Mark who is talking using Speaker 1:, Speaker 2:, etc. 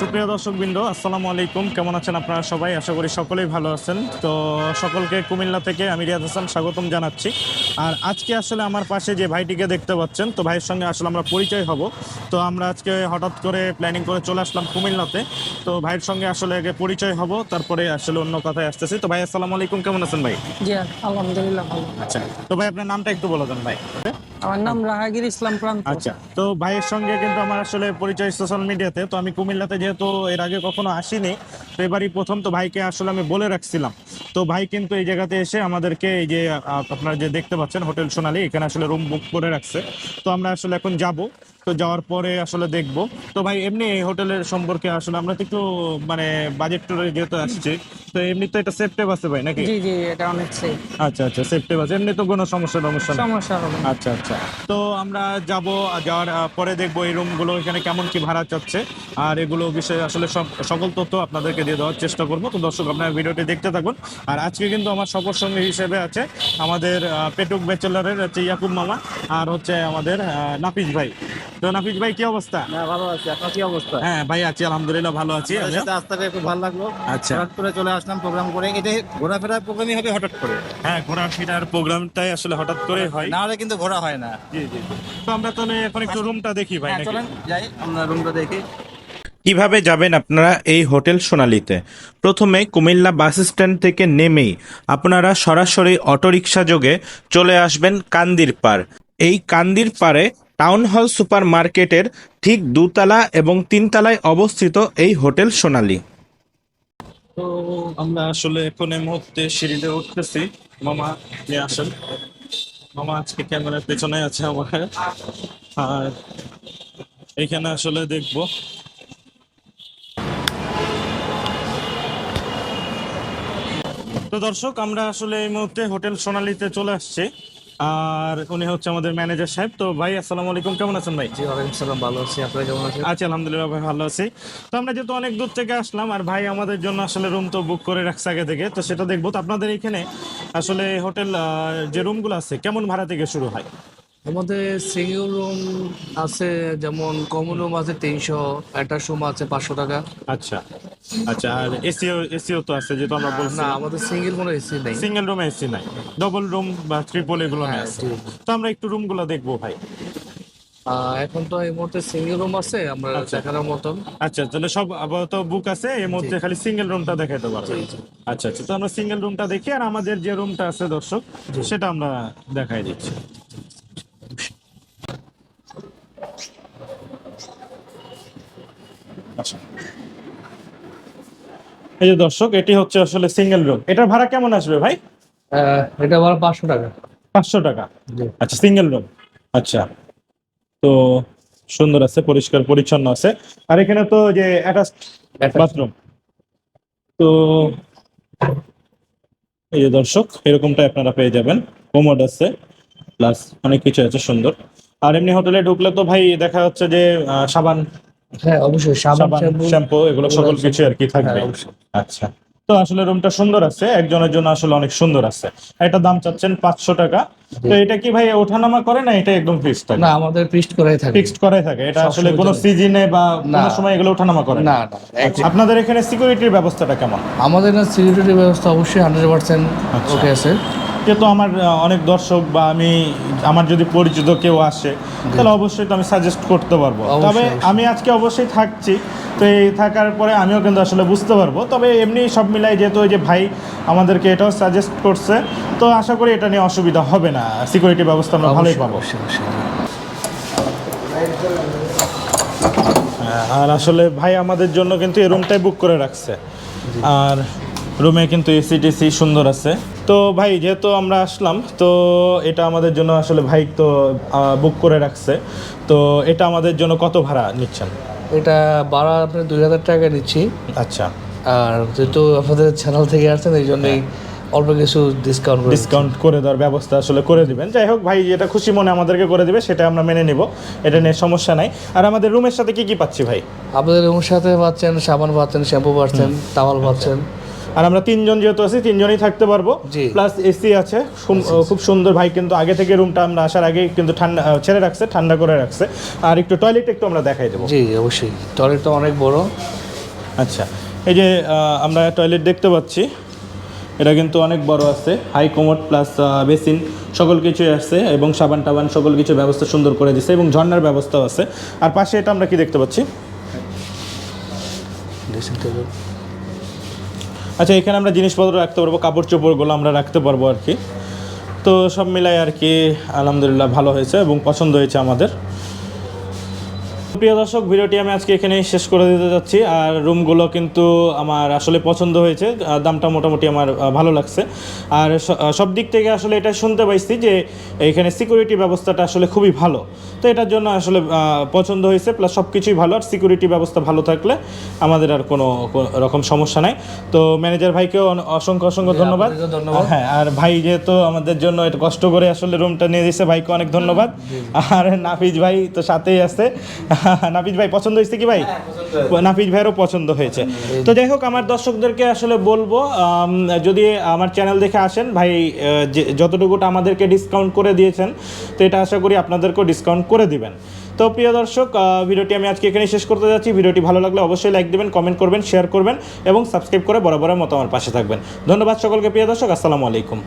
Speaker 1: সুপ্রিয় দর্শক বৃন্দ আসসালামু আলাইকুম। কেমন আছেন আপনারা সবাই? আশা করি সকলেই ভালো আছেন। তো সকলকে কুমিল্লা থেকে আমি রিয়াদ হাসান স্বাগতম জানাচ্ছি। আর আজকে আসলে আমার পাশে যে ভাইটিকে দেখতে পাচ্ছেন তো ভাইয়ের সঙ্গে আসলে আমরা পরিচয় হব। তো আমরা আজকে হঠাৎ করে প্ল্যানিং করে চলে আসলাম কুমিল্লাতে। তো ভাইয়ের সঙ্গে আসলে আগে পরিচয় হব তারপরে আসলে অন্য কথায় আসতেছি। তো ভাই আসসালামু আলাইকুম। কেমন আছেন ভাই?
Speaker 2: জি আলহামদুলিল্লাহ ভালো।
Speaker 1: আচ্ছা তো ভাই আপনার নামটা একটু বলে দেন ভাই।
Speaker 2: আমার নাম রাহাগির ইসলাম প্রান্ত।
Speaker 1: আচ্ছা তো ভাইয়ের সঙ্গে কিন্তু আমার আসলে পরিচয় সোশ্যাল মিডিয়াতে তো আমি কুমিল্লাতে যেহেতু এর আগে কখনো আসিনি, তো এবারই প্রথম তো ভাইকে আসলে আমি বলে রাখছিলাম। তো ভাই কিন্তু এই জায়গাতে এসে আমাদেরকে এই যে আপনারা যে দেখতে পাচ্ছেন হোটেল সোনালী, এখানে আসলে রুম বুক করে রাখছে। তো আমরা আসলে এখন যাব, তো যাওয়ার পরে আসলে দেখব। তো ভাই, এমনি এই হোটেলের সম্পর্কে আসলে আমরা তো একটু মানে বাজেট টুরে যেহেতু আসছি তো এমনি তো এটা আছে ভাই নাকি?
Speaker 2: জি জি এটা অনেক সেফ
Speaker 1: আচ্ছা আচ্ছা আছে এমনি তো কোনো সমস্যা সমস্যা
Speaker 2: সমস্যা হবে না।
Speaker 1: আচ্ছা আচ্ছা। তো আমরা যাব যাওয়ার আহ, পরে দেখব এই রুমগুলো এখানে কেমন কি ভাড়া চাচ্ছে আর এগুলো বিষয়ে আসলে সব- সকল তথ্য আপনাদেরকে দিয়ে দেওয়ার চেষ্টা করব। তো দর্শক আপনার ভিডিওটি দেখতে থাকুন। আর আজকে কিন্তু আমার সফর সঙ্গী হিসেবে আছে আমাদের আহ, পেটুক ব্যাচেলারের হচ্ছে ইয়াকুব মামা আর হচ্ছে আমাদের আহ, নাফিস ভাই। তো নাফিস ভাই কি অবস্থা?
Speaker 3: হ্যাঁ ভালো আছি। আপনার কি অবস্থা?
Speaker 1: হ্যাঁ ভাই আছি আলহামদুলিল্লাহ ভালো আছি। আমিও।
Speaker 3: সাথে আসতে পেরে খুব ভালো লাগল।
Speaker 1: আচ্ছা।
Speaker 3: হঠাৎ করে চলে আসলাম প্রোগ্রাম করে। এটা ঘোরাফেরার প্রোগ্রামই হবে হঠাৎ করে।
Speaker 1: হ্যাঁ ঘোরা ফেরার প্রোগ্রামটাই আসলে হঠাৎ করে হয়।
Speaker 3: না হলে কিন্তু ঘোরা হয় না।
Speaker 1: জি জি। তো আমরা তাহলে এখন একটু রুমটা দেখি ভাই
Speaker 3: হ্যাঁ
Speaker 1: নাকি?
Speaker 3: চলেন যাই আমরা রুমটা দেখি।
Speaker 4: কীভাবে যাবেন আপনারা এই হোটেল সোনালিতে? প্রথমে কুমিল্লা বাস স্ট্যান্ড থেকে নেমেই আপনারা সরাসরি অটোরিকশা যোগে চলে আসবেন কান্দির পাড় এই কান্দির পাড়ে টাউন হল সুপার মার্কেটের ঠিক দুতলা এবং তিনতলায় অবস্থিত এই হোটেল সোনালী।
Speaker 1: তো আমরা আসলে এখন এই মুহূর্তে সিঁড়িতে উঠতেছি। মামা নিয়ে আসেন। মামা, আজকে ক্যামেরার পেছনে আছে আমার আর এখানে আসলে দেখব। তো দর্শক, আমরা আসলে এই মুহূর্তে হোটেল সোনালীতে চলে আসছি। আর উনি হচ্ছে আমাদের ম্যানেজার সাহেব। তো ভাই আসসালামু আলাইকুম। কেমন আছেন ভাই?
Speaker 3: জি ওয়ালাইকুম সালাম। ভালো আছি। আপনারা কেমন আছেন?
Speaker 1: আছি আলহামদুলিল্লাহ ভাই ভালো আছি। তো আমরা যেহেতু অনেক দূর থেকে আসলাম আর ভাই আমাদের জন্য আসলে রুম তো বুক করে রাখছে আগে থেকে তো সেটা দেখব। তো আপনাদের এখানে আসলে হোটেল যে রুমগুলো আছে কেমন ভাড়া থেকে শুরু হয়?
Speaker 5: আমাদের সিঙ্গেল রুম আছে যেমন কমন রুম আছে তিনশো অ্যাটাচ রুম আছে পাঁচশো টাকা।
Speaker 1: আচ্ছা। আচ্ছা আর এসিও এসিও তো আছে যেহেতু আমরা বলছি
Speaker 5: না আমাদের সিঙ্গেল কোনো এসি নেই।
Speaker 1: সিঙ্গেল রুমে এসি নাই। ডবল রুম বা ট্রিপল এগুলো আছে। তো আমরা একটু রুমগুলো দেখব ভাই।
Speaker 5: এখন তো এই মুহূর্তে সিঙ্গেল রুম আছে আমরা
Speaker 1: আচ্ছা।
Speaker 5: দেখানোর মতন।
Speaker 1: আচ্ছা তাহলে সব আপাতত বুক আছে এর মধ্যে খালি সিঙ্গেল রুমটা দেখাইতে পারব আচ্ছা আচ্ছা তো আমরা সিঙ্গেল রুমটা দেখি আর আমাদের যে রুমটা আছে দর্শক সেটা আমরা দেখাই দিচ্ছি। আচ্ছা। এই যে দর্শক এটি হচ্ছে আসলে সিঙ্গেল রুম এটার ভাড়া কেমন আসবে ভাই?
Speaker 5: এটা আবার পাঁচশো টাকা।
Speaker 1: পাঁচশো টাকা? আচ্ছা সিঙ্গেল রুম আচ্ছা তো সুন্দর আছে পরিষ্কার পরিচ্ছন্ন আছে। আর এখানে তো যে অ্যাটাচ বাথরুম তো এই যে দর্শক এরকমটাই আপনারা পেয়ে যাবেন। কোমোড আছে প্লাস অনেক কিছু আছে সুন্দর। আর এমনি হোটেলে ঢুকলে তো ভাই দেখা যাচ্ছে যে সাবান
Speaker 5: হ্যাঁ অবশ্যই সাবান শ্যাম্পু
Speaker 1: এগুলো সকল কিছু আর কি থাকবে।
Speaker 5: হ্যাঁ,
Speaker 1: আচ্ছা। তো আসলে রুমটা সুন্দর আছে একজনের জন্য আসলে অনেক সুন্দর আছে। এটা দাম চাচ্ছেন পাঁচশো টাকা। তো এটা কি ভাই ওঠানামা করে না এটা একদম ফিক্সড থাকে?
Speaker 5: না আমাদের পিস্ট করাই থাকে।
Speaker 1: ফিক্সড করাই থাকে। এটা আসলে কোনো। সিজনে বা কোনো সময় এগুলো ওঠানামা করে না। আচ্ছা, আপনাদের এখানে সিকিউরিটির ব্যবস্থাটা কেমন?
Speaker 5: আমাদের না সিকিউরিটি ব্যবস্থা অবশ্যই হান্ড্রেড পার্সেন্ট। ওকে আছে।
Speaker 1: যেহেতু আমার অনেক দর্শক বা আমি আমার যদি পরিচিত কেউ আসে তাহলে অবশ্যই তো আমি সাজেস্ট করতে পারব। তবে আমি আজকে অবশ্যই থাকছি। তো এই থাকার পরে আমিও কিন্তু আসলে বুঝতে পারব। তবে এমনি সব মিলাই যেহেতু ওই যে ভাই আমাদেরকে এটাও সাজেস্ট করছে তো আশা করি এটা নিয়ে অসুবিধা হবে না। সিকিউরিটি ব্যবস্থা আমরা ভালোই পাবো। হ্যাঁ, আর আসলে ভাই আমাদের জন্য কিন্তু এই রুমটাই বুক করে রাখছে। আর রুমে কিন্তু এসি টেসি সুন্দর আছে। তো ভাই যেহেতু আমরা আসলাম তো এটা আমাদের জন্য আসলে ভাই তো বুক করে রাখছে। তো এটা আমাদের জন্য কত ভাড়া নিচ্ছেন?
Speaker 5: এটা ভাড়া আপনি দুই হাজার টাকা নিচ্ছি।
Speaker 1: আচ্ছা।
Speaker 5: আর যেহেতু আপনাদের চ্যানেল থেকে আসছেন এই জন্যই অল্প কিছু ডিসকাউন্ট
Speaker 1: ডিসকাউন্ট করে দেওয়ার ব্যবস্থা আসলে করে দিবেন। যাই হোক ভাই যেটা খুশি মনে আমাদেরকে করে দিবে সেটা আমরা মেনে নিব। এটা নিয়ে সমস্যা নাই। আর আমাদের রুমের সাথে কি কি পাচ্ছি ভাই?
Speaker 5: আপনাদের রুমের সাথে পাচ্ছেন সাবান পাচ্ছেন শ্যাম্পু পাচ্ছেন টাওয়াল পাচ্ছেন।
Speaker 1: আর আমরা তিনজন যেহেতু আছি তিনজনই থাকতে পারব। প্লাস এসি আছে। খুব সুন্দর ভাই কিন্তু আগে থেকে রুমটা আমরা আসার আগে কিন্তু ঠান্ডা ছেড়ে রাখছে ঠান্ডা করে রাখছে। আর একটু টয়লেট একটু আমরা দেখাই দেবো।
Speaker 5: জি অবশ্যই। টয়লেটটা অনেক বড়।
Speaker 1: আচ্ছা এই যে আমরা টয়লেট দেখতে পাচ্ছি। এটা কিন্তু অনেক বড় আছে। হাই কোমোড প্লাস বেসিন সকল কিছুই আছে এবং সাবান টাবান সকল কিছু ব্যবস্থা সুন্দর করে দিছে এবং ঝর্নার ব্যবস্থাও আছে। আর পাশে এটা আমরা কি দেখতে পাচ্ছি? আচ্ছা এখানে আমরা জিনিসপত্র রাখতে পারব, কাপড় চোপড়গুলো আমরা রাখতে পারব আর কি। তো সব মিলাই আর কি, আলহামদুলিল্লাহ ভালো হয়েছে এবং পছন্দ হয়েছে আমাদের। প্রিয় দর্শক ভিডিওটি আমি আজকে এখানেই শেষ করে দিতে যাচ্ছি। আর রুমগুলো কিন্তু আমার আসলে পছন্দ হয়েছে দামটা মোটামুটি আমার ভালো লাগছে। আর সব দিক থেকে আসলে এটা শুনতে পাইছি যে এখানে সিকিউরিটি ব্যবস্থাটা আসলে খুবই ভালো। তো এটার জন্য আসলে পছন্দ হয়েছে প্লাস সব কিছুই ভালো। আর সিকিউরিটি ব্যবস্থা ভালো থাকলে আমাদের আর কোনো রকম সমস্যা নাই। তো ম্যানেজার ভাইকেও অসংখ্য অসংখ্য ধন্যবাদ।
Speaker 5: ধন্যবাদ।
Speaker 1: হ্যাঁ আর ভাই যেহেতু আমাদের জন্য একটু কষ্ট করে আসলে রুমটা নিয়ে দিয়েছে ভাইকে অনেক ধন্যবাদ। আর নাফিজ ভাই তো সাথেই আছে। নাফিজ ভাই পছন্দ হয়েছে কি ভাই? নাফিজ ভাইয়েরও পছন্দ হয়েছে। তো যাই হোক আমার দর্শকদেরকে আসলে বলব যদি আমার চ্যানেল দেখে আসেন ভাই যতটুকুটা আমাদেরকে ডিসকাউন্ট করে দিয়েছেন তো এটা আশা করি আপনাদেরকেও ডিসকাউন্ট করে দিবেন। তো প্রিয় দর্শক ভিডিওটি আমি আজকে এখানে শেষ করতে যাচ্ছি। ভিডিওটি ভালো লাগলে অবশ্যই লাইক দেবেন কমেন্ট করবেন শেয়ার করবেন এবং সাবস্ক্রাইব করে বরাবরের মতো আমার পাশে থাকবেন। ধন্যবাদ সকলকে প্রিয় দর্শক আসসালামু আলাইকুম।